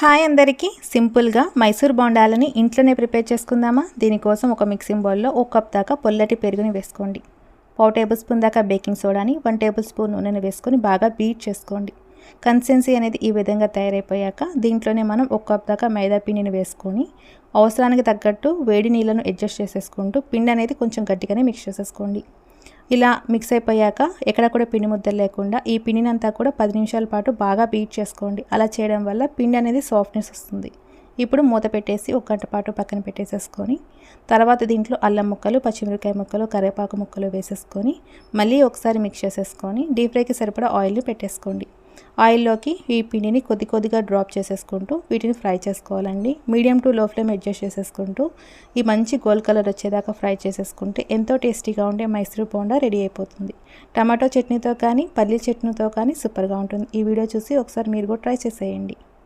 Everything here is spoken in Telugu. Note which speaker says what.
Speaker 1: హాయ్ అందరికీ. సింపుల్గా మైసూర్ బోండాలని ఇంట్లోనే ప్రిపేర్ చేసుకుందామా? దీనికోసం ఒక మిక్సింగ్ బౌల్లో ఒక కప్ దాకా పొల్లటి పెరుగుని వేసుకోండి. పావు టేబుల్ స్పూన్ దాకా బేకింగ్ సోడాని వన్ టేబుల్ స్పూన్ నూనెని వేసుకొని బాగా బీట్ చేసుకోండి. కన్సిస్టెన్సీ అనేది ఈ విధంగా తయారైపోయాక దీంట్లోనే మనం ఒక కప్ దాకా మైదా పిండిని వేసుకొని అవసరానికి తగ్గట్టు వేడి నీళ్ళను అడ్జస్ట్ చేసేసుకుంటూ పిండి అనేది కొంచెం గట్టిగానే మిక్స్ చేసేసుకోండి. ఇలా మిక్స్ అయిపోయాక ఎక్కడ కూడా పిండి ముద్దలు లేకుండా ఈ పిండినంతా కూడా పది నిమిషాల పాటు బాగా బీట్ చేసుకోండి. అలా చేయడం వల్ల పిండి అనేది సాఫ్ట్నెస్ వస్తుంది. ఇప్పుడు మూత పెట్టేసి ఒక గంట పాటు పక్కన పెట్టేసేసుకొని తర్వాత దీంట్లో అల్లం ముక్కలు పచ్చిమిరకాయ ముక్కలు కరివేపాకు ముక్కలు వేసేసుకొని మళ్ళీ ఒకసారి మిక్స్ చేసేసుకొని డీప్ ఫ్రైకి సరిపడా ఆయిల్ని పెట్టేసుకోండి. ఆయిల్లోకి ఈ పిండిని కొద్ది కొద్దిగా డ్రాప్ చేసేసుకుంటూ వీటిని ఫ్రై చేసుకోవాలండి. Medium to low flame adjust చేసేసుకుంటూ ఈ మంచి గోల్డ్ కలర్ వచ్చేదాకా ఫ్రై చేసేసుకుంటే ఎంతో టేస్టీగా ఉండే మైసూర్ బోండా రెడీ అయిపోతుంది. టమాటో చట్నీతో కానీ పల్లీ చట్నీతో కానీ సూపర్గా ఉంటుంది. ఈ వీడియో చూసి ఒకసారి మీరు కూడా ట్రై చేసేయండి.